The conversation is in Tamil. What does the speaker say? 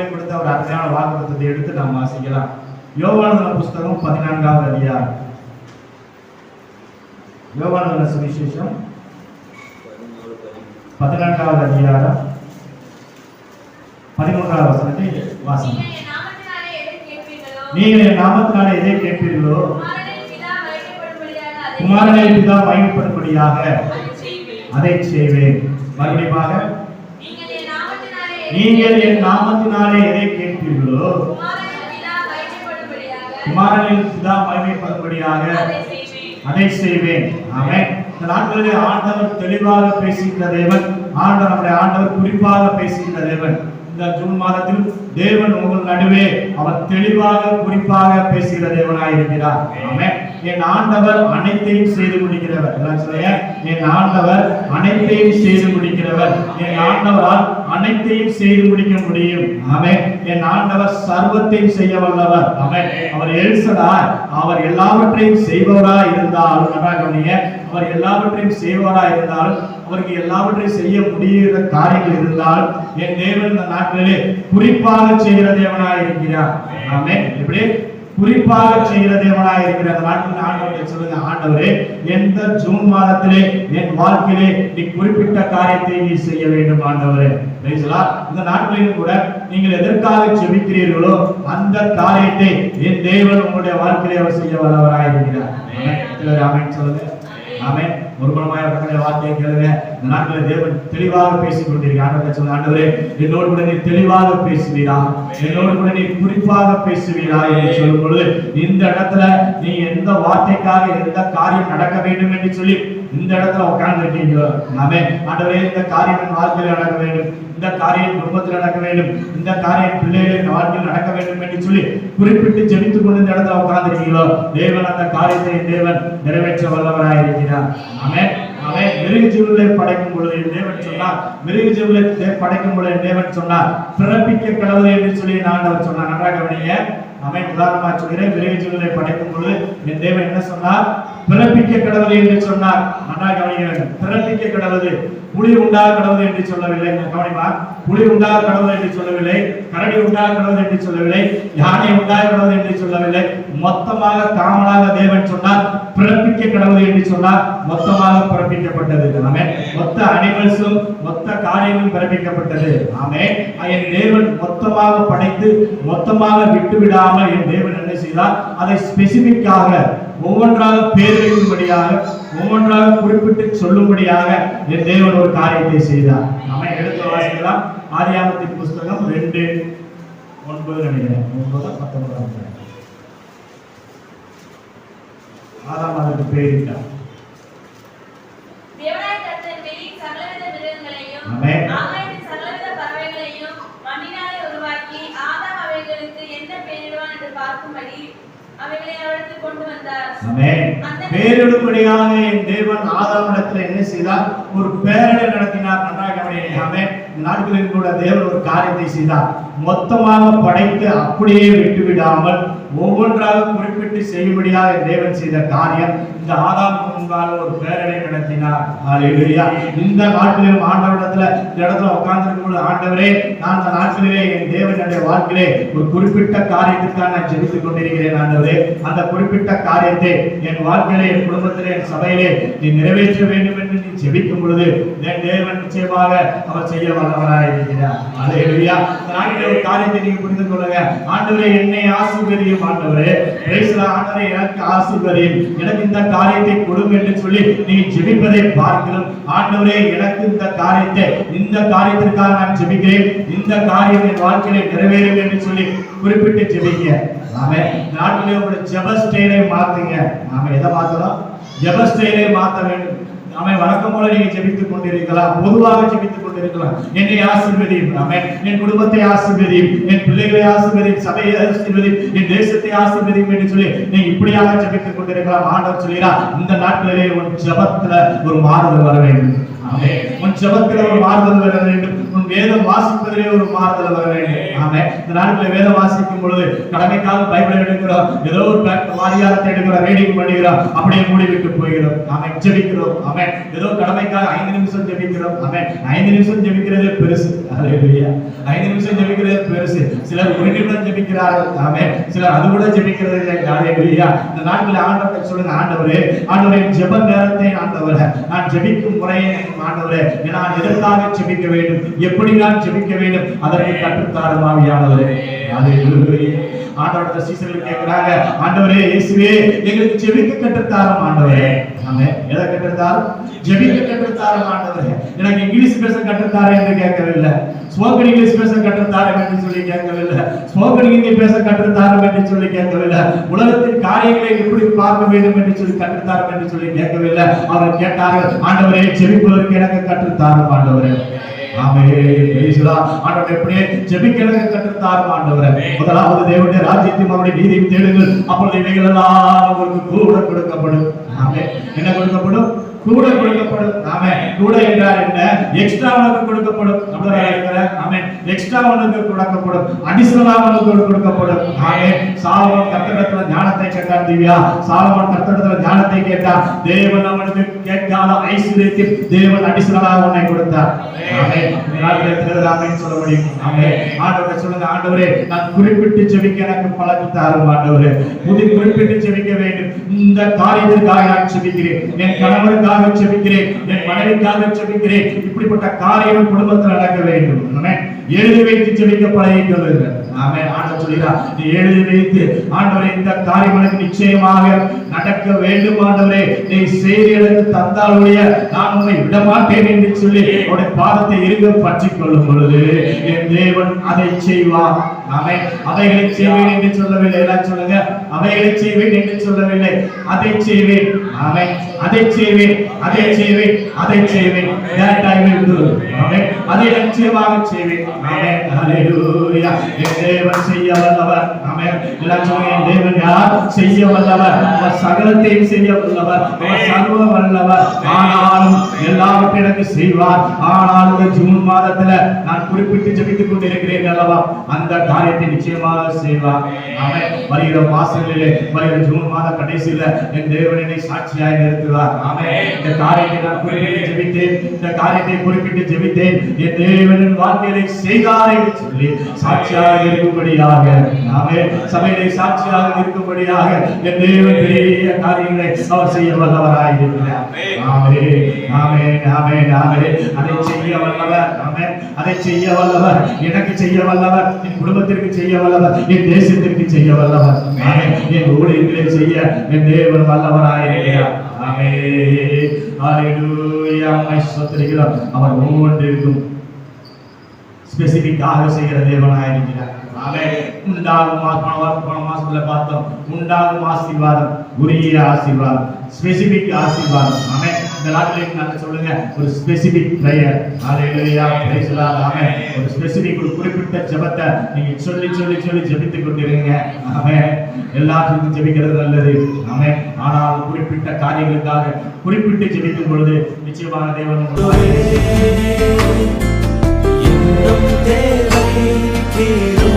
நாட்களே கொடுத்த ஒரு அருமையான வாக்குத்தத்தை எடுத்து நாம் வாசிக்கலாம். யோவானதன புஸ்தகம் பதினான்காவது அதிகாரம். யோவானதன சுவிசேஷம் பதினான்காவது அதிகாரம். பதிமூன்றாவது வசனத்தை வாசிங்க நீங்கள் என் நாமத்தினாலே எதை கேட்பீர்களோ, குமாரனை பிதா மகிமைப்படும்படியாக அதை செய்வேன். அதை செய்வேன் மறுபடியுமாக நீங்கள் என் நாமத்தினாலே எதை நீங்கள் என் நாமத்தினாலே எதை கேட்பீர்களோ? குமாரனின் பிதா மகிமைப்படும்படியாக அதை செய்வேன். ஆமென். இந்த நாட்களிலே ஆண்டவர் தெளிவாக பேசுகின்ற தேவன் ஆண்டவர் நம்முடைய ஆண்டவர் குறிப்பாக பேசுகின்ற தேவன். இந்த ஜூன் மாதத்தில் தேவன் உங்கள் நடுவே அவர் தெளிவாக குறிப்பாக பேசுகிற தேவனாய் இருக்கிறார். ஆமென். என் ஆண்டவர் அனைத்தையும் செய்து முடிக்கிறவர். என் ஆண்டவர் அனைத்தையும் செய்து முடிக்கிறவர். என் ஆண்டவரால் அனைத்தையும் செய்து முடிக்க முடியும். ஆமென். என் ஆண்டவர் சர்வத்தையும் செய்ய வல்லவர். அவர் எல்சடார் அவர் எல்லாவற்றையும் செய்பவராய் இருந்தாலும் கவனிங்க. அவர் எல்லாவற்றையும் செய்பவராய் இருந்தாலும் அவருக்கு எல்லாவற்றையும் செய்ய முடிகிற காரியங்கள் இருந்தால் என் தேவன் இந்த நாட்களிலே குறிப்பாக செய்கிற தேவனாய் இருக்கிறார். ஆமென். எப்படி? குறிப்பாக செய்கிற தேவனாய் இருக்கிற அந்த நாட்டின் ஆண்டவரை சொல்லுங்க ஆண்டவரே எந்த ஜூன் மாதத்திலே என் வாழ்க்கையிலே நீ குறிப்பிட்ட காரியத்தை நீ செய்ய வேண்டும் ஆண்டவரே. Praise இந்த நாட்களிலும் கூட நீங்கள் எதற்காக செபிக்கிறீர்களோ அந்த காரியத்தை என் தேவன் உங்களுடைய வாழ்க்கையிலே அவர் செய்ய வல்லவராய் இருக்கிறார் சொல்லுங்க. ஆமே ஒரு குணமாய் வார்த்தையை கேளுங்க. இந்த நாட்களில் தேவன் தெளிவாக பேசிக் கொண்டிருக்கிறார் ஆண்டவர் ஆண்டவரே என்னோடு கூட நீ தெளிவாக பேசுவீரா? என்னோடு கூட நீ குறிப்பாக பேசுவீரா என்று சொல்லும் பொழுது இந்த இடத்துல நீ எந்த வார்த்தைக்காக எந்த காரியம் நடக்க வேண்டும் என்று சொல்லி இந்த இடத்துல உட்கார்ந்து இருக்கீங்களோ ஆண்டவரே இந்த காரியம் என் வாழ்க்கையில் நடக்க வேண்டும். இந்த காரியம் குடும்பத்தில் நடக்க வேண்டும். இந்த காரியம் பிள்ளைகளின் வாழ்க்கையில் நடக்க வேண்டும் என்று சொல்லி குறிப்பிட்டு ஜெபித்துக் கொண்டு இந்த இடத்துல உட்கார்ந்து இருக்கீங்களோ தேவன் அந்த காரியத்தை தேவன் நிறைவேற்ற வல்லவராய் இருக்கிறார். ஆமென் அவன் மிருகஜீவர்களை படைக்கும் பொழுது தேவன் சொன்னார். மிருகஜீவர்களை படைக்கும் பொழுது தேவன் சொன்னார். பிறப்பிக்க கடவுள் என்று சொல்லி ஆண்டவர் சொன்னார். நன்றாக கவனிங்க அவன் உதாரணமா சொல்கிறேன் விரைவு சூழலை படைக்கும் பொழுது என் தேவன் என்ன சொன்னார்? பிறப்பிக்க கடவுள் என்று சொன்னார். நன்றாக கவனிக்க வேண்டும். பிறப்பிக்க கடவுள் புலி உண்டாக கடவுள் என்று சொல்லவில்லை. கவனிமா புலி உண்டாக கடவுள் என்று சொல்லவில்லை. கரடி உண்டாக கடவுள் என்று சொல்லவில்லை. யானை உண்டாக கடவுள் என்று சொல்லவில்லை. மொத்தமாக காமனாக தேவன் சொன்னார். பிறப்பிக்க கடவுள் என்று சொன்னார். மொத்தமாக பிறப்பிக்கப்பட்டது. ஆமே மொத்த அனிமல்ஸும் மொத்த காரியமும் பிறப்பிக்கப்பட்டது. ஆமே என் தேவன் மொத்தமாக படைத்து மொத்தமாக விட்டுவிடா விடாமல் என் தேவன் என்ன செய்தார்? அதை ஸ்பெசிபிக்காக ஒவ்வொன்றாக பேர் வைக்கும்படியாக ஒவ்வொன்றாக குறிப்பிட்டு சொல்லும்படியாக என் தேவன் ஒரு காரியத்தை செய்தார். நம்ம எடுத்து வாசிக்கலாம். ஆரியாமத்தின் புஸ்தகம் ரெண்டு ஒன்பது நினைக்கிறேன். ஒன்பது பத்தொன்பதாம் ஆதாம் அதற்கு பேரிட்டார் பேரிடும்படியாக என் தேவன் ஆதாமிடத்தில் என்ன செய்தார்? ஒரு பேரடை நடத்தினார் நன்றாக. இந்த நாட்களில் கூட தேவன் ஒரு காரியத்தை செய்தார். மொத்தமாக படைத்து அப்படியே விட்டு விடாமல் ஒவ்வொன்றாக குறிப்பிட்டு செய்யும்படியாக தேவன் செய்த காரியம் இந்த ஆதாம் முன்பாக ஒரு பேரணை நடத்தினார். ஹalleluya. இந்த நாட்டிலும் ஆண்டவரிடத்துல இந்த இடத்துல உட்கார்ந்திருக்கும் பொழுது ஆண்டவரே நான் அந்த நாட்களிலே என் தேவனுடைய வாழ்க்கையிலே ஒரு குறிப்பிட்ட காரியத்துக்காக நான் ஜெபித்துக் கொண்டிருக்கிறேன் ஆண்டவரே. அந்த குறிப்பிட்ட காரியத்தை என் வாழ்க்கையிலே என் குடும்பத்திலே என் சபையிலே நீ நிறைவேற்ற வேண்டும் என்று நீ ஜெபிக்கும் பொழுது என் தேவன் நிச்சயமாக அவர் செய்ய வல்லவராக இருக்கிறார். ஹalleluya. இந்த ஒரு காரியத்தை நீங்க புரிந்து கொள்ளுங்க. ஆண்டவரே என்னை ஆசீர்வதியும் ஆண்டவரே. Praise ஆண்டவரே எனக்கு ஆசி தரேன் எனக்கு இந்த காரியத்தை கொடுங்க என்று சொல்லி நீ ஜெபிப்பதை பார்க்கிறோம். ஆண்டவரே எனக்கு இந்த காரியத்தை இந்த காரியத்திற்காக நான் ஜெபிக்கிறேன். இந்த காரியம் என் வாழ்க்கையிலே நிறைவேறும் என்று சொல்லி குறிப்பிட்டு ஜெபிக்க ஆமே நாட்டிலே உங்களுடைய ஜெப ஸ்டைலை மாத்துங்க. நாம எதை மாத்தலாம் ஜெப ஸ்டைலை மாத்த வேண்டும். நாம வழக்கம் போல நீங்க ஜெபித்துக் கொண்டிருக்கலாம். பொதுவாக ஜெபித்துக் கொண்டிருக்கலாம். என்னை ஆசிர்வதியும். அமை என் குடும்பத்தை ஆசிர்வதியும். என் பிள்ளைகளை ஆசிர்வதியும். சபையை ஆசிர்வதியும். என் தேசத்தை ஆசிர்வதியும் என்று சொல்லி நீ இப்படியாக ஜெபித்துக் கொண்டிருக்கலாம். ஆண்டவர் சொல்கிறார் இந்த நாட்களிலே உன் ஜபத்துல ஒரு மாறுதல் வர வேண்டும். உன் ஜபத்துல ஒரு மாறுதல் வர வேண்டும். வேதம் வாசிப்பதிலே ஒரு மாறுதல் வர வேண்டும் ஆமே இந்த நாட்களில் வேதம் வாசிக்கும் பொழுது கடமைக்காக பைபிள் எடுக்கிறோம். ஏதோ ஒரு பேக் வாரியாரத்தை எடுக்கிறோம் ரீடிங் பண்ணுகிறோம். அப்படியே மூடிவிட்டு போகிறோம். ஆமே ஜெபிக்கிறோம். ஆமே ஏதோ கடமைக்காக ஐந்து நிமிஷம் ஜெபிக்கிறோம். ஆமே ஐந்து நிமிஷம் ஜெபிக்கிறதே பெருசு. அல்லேலூயா ஐந்து நிமிஷம் ஜெபிக்கிறதே பெருசு. சிலர் ஒரு ஜெபிக்கிறார்கள். ஆமே சிலர் அது கூட ஜெபிக்கிறது இல்லை. அல்லேலூயா இந்த நாட்கள் ஆண்டவரை சொல்லுங்க ஆண்டவரே ஆண்டவரே ஜெப நேரத்தை ஆண்டவரே நான் ஜெபிக்கும் முறையை ஆண்டவரே நான் எதற்காக ஜெபிக்க வேண்டும்? எப்படி நான் ஜெபிக்க வேண்டும்? அதற்கு கற்றுத்தாரும் ஆவியானவரே. அது ஆண்டவரோட சீசர்கள் கேட்கிறாங்க ஆண்டவரே இயேசுவே எங்களுக்கு ஜெபிக்க கற்றுத்தாரம் ஆண்டவரே. ஆமே எதை கற்றுத்தாரம்? ஜெபிக்க கற்றுத்தாரம் ஆண்டவரே. எனக்கு இங்கிலீஷ் பேச கற்றுத்தாரே என்று கேட்கவில்லை. ஸ்போக்கன் இங்கிலீஷ் பேச கற்றுத்தாரம் என்று சொல்லி கேட்கவில்லை. ஸ்போக்கன் ஹிந்தி பேச கற்றுத்தாரு என்று சொல்லி கேட்கவில்லை. உலகத்தின் காரியங்களை எப்படி பார்க்க வேண்டும் என்று சொல்லி கற்றுத்தாரம் என்று சொல்லி கேட்கவில்லை. அவர் கேட்டார்கள் ஆண்டவரே ஜெபிப்பதற்கு எனக்கு கற்றுத்தாரம் ஆண்டவரே. ஆமே பேசுதா எப்படியே ஆண்டவரே. முதலாவது தேவனுடைய ராஜ்யத்தையும் அவருடைய நீதியும் தேடுங்கள். அப்பொழுது இவைகள் எல்லாம் உங்களுக்கு கூட கொடுக்கப்படும். என்ன கொடுக்கப்படும்? கூட கொடுக்கப்படும். ஆமே கூட என்றால் என்ன? எக்ஸ்ட்ரா உனக்கு கொடுக்கப்படும். ஆமே எக்ஸ்ட்ரா உனக்கு கொடுக்கப்படும். அடிஷனலா உனக்கு கொடுக்கப்படும். ஆமே சாலமன் கர்த்தரிடத்துல ஞானத்தை கேட்டார் திவ்யா. சாலமன் கர்த்தரிடத்துல ஞானத்தை கேட்டார் தேவன் அவனுக்கு கேட்காத ஐஸ்வர்யத்தில் தேவன் அடிஷனலா உன்னை கொடுத்தார். ஆமே ஆமென் சொல்ல முடியும். ஆமே ஆண்டவரை சொல்லுங்க ஆண்டவரே நான் குறிப்பிட்டு செவிக்க எனக்கு பழக்கம் தாரும் ஆண்டவரே. புதி குறிப்பிட்டு செவிக்க வேண்டும். இந்த காரியத்திற்காக நான் செபிக்கிறேன். என் கணவருக்காக செபிக்கிறேன். என் மனைவிக்காக செபிக்கிறேன். இப்படிப்பட்ட காரியம் குடும்பத்தில் நடக்க வேண்டும். எழுதி வைத்து செபிக்க பழகிக் ஆமே ஆண்டவர் சொல்கிறார் நீ எழுதி வைத்து ஆண்டவரே இந்த காரியம் நிச்சயமாக நடக்க வேண்டும் ஆண்டவரே. நீ செய்தி எனக்கு தந்தாலுடைய நான் உன்னை விட மாட்டேன் என்று சொல்லி உடைய பாதத்தை இருக பற்றி கொள்ளும் பொழுது என் தேவன் அதை செய்வார். ஆமென் அவைகளை செய்வேன் என்று சொல்லவில்லை. எல்லாம் சொல்லுங்க. அவைகளை செய்வேன் என்று சொல்லவில்லை. அதை செய்வேன். ஆமென். அதை செய்வேன். அதை செய்வேன். அதை செய்வேன். That I will do அதை நிச்சயமாக செய்வேன். ஆமென். ஹalleluya என் தேவன் செய்ய வல்லவர். ஆமென். எல்லாம் சொல்லுங்க என் தேவன் யார்? செய்ய வல்லவர். அவர் சகலத்தையும் செய்ய வல்லவர். அவர் சர்வ வல்லவர். ஆனாலும் எல்லாவற்றையும் எனக்கு செய்வார். ஆனாலும் ஜூன் மாதத்துல நான் குறிப்பிட்டு ஜெபித்துக் கொண்டிருக்கிறேன் அல்லவா? அந்த காரியத்தை நிச்சயமாக செய்வார் ஆமென். வருகிற மாசங்களிலே வருகிற ஜூன் மாத கடைசியில என் தேவன் என்னை சாட்சியாய் நிறுத்துவார். ஆமென். இந்த காரியத்தை நான் குறிப்பிட்டு ஜெபித்தேன். இந்த காரியத்தை குறிப்பிட்டு ஜெபித்தேன். என் தேவனின் வாழ்க்கையை செய்தாரே என்று சொல்லி சாட்சியாக இருக்கும்படியாக. ஆமென். சபையிலே சாட்சியாக இருக்கும்படியாக என் தேவன் பெரிய காரியங்களை அவர் செய்ய வல்லவராய் இருக்கிறார். ஆமென். ஆமென். ஆமென். ஆமென். அதை செய்ய வல்லவர். ஆமென். அதை செய்ய வல்லவர். எனக்கு செய்ய வல்லவர். என் குடும்பத்தை செய்ய வல்லவர் என் தேசத்திற்கு செய்ய வல்லவர் ஆமென் என் ஊழியர்களை செய்ய என் தேவன் வல்லவராய் இருக்கிறார் ஆமென் ஹalleluya மை ஸ்தோத்திரிக்கிறோம் அவர் ஒவ்வொன்றிற்கும் ஸ்பெசிபிக்காக செய்கிற தேவனாய் இருக்கிறார் ஆமென் உண்டாகும் ஆ- போன வாரம் போன மாசத்துல பார்த்தோம் உண்டாகும் ஆசீர்வாதம் உரிய ஆசீர்வாதம் ஸ்பெசிபிக் ஆசீர்வாதம் ஆமென் இந்த நாட்டில் நல்ல சொல்லுங்க ஒரு specific prayer hallelujah praise the amen. ஒரு ஸ்பெசிபிக் ஒரு குறிப்பிட்ட ஜெபத்தை நீங்க சொல்லி சொல்லி சொல்லி ஜெபித்துக் கொண்டிருங்க ஆமென். எல்லாத்துக்கும் ஜெபிக்கிறது நல்லது. ஆமென். ஆனால் குறிப்பிட்ட காரியங்களுக்காக குறிப்பிட்டு ஜெபிக்கும் பொழுது நிச்சயமாக தேவன் உங்களுக்கு தேவை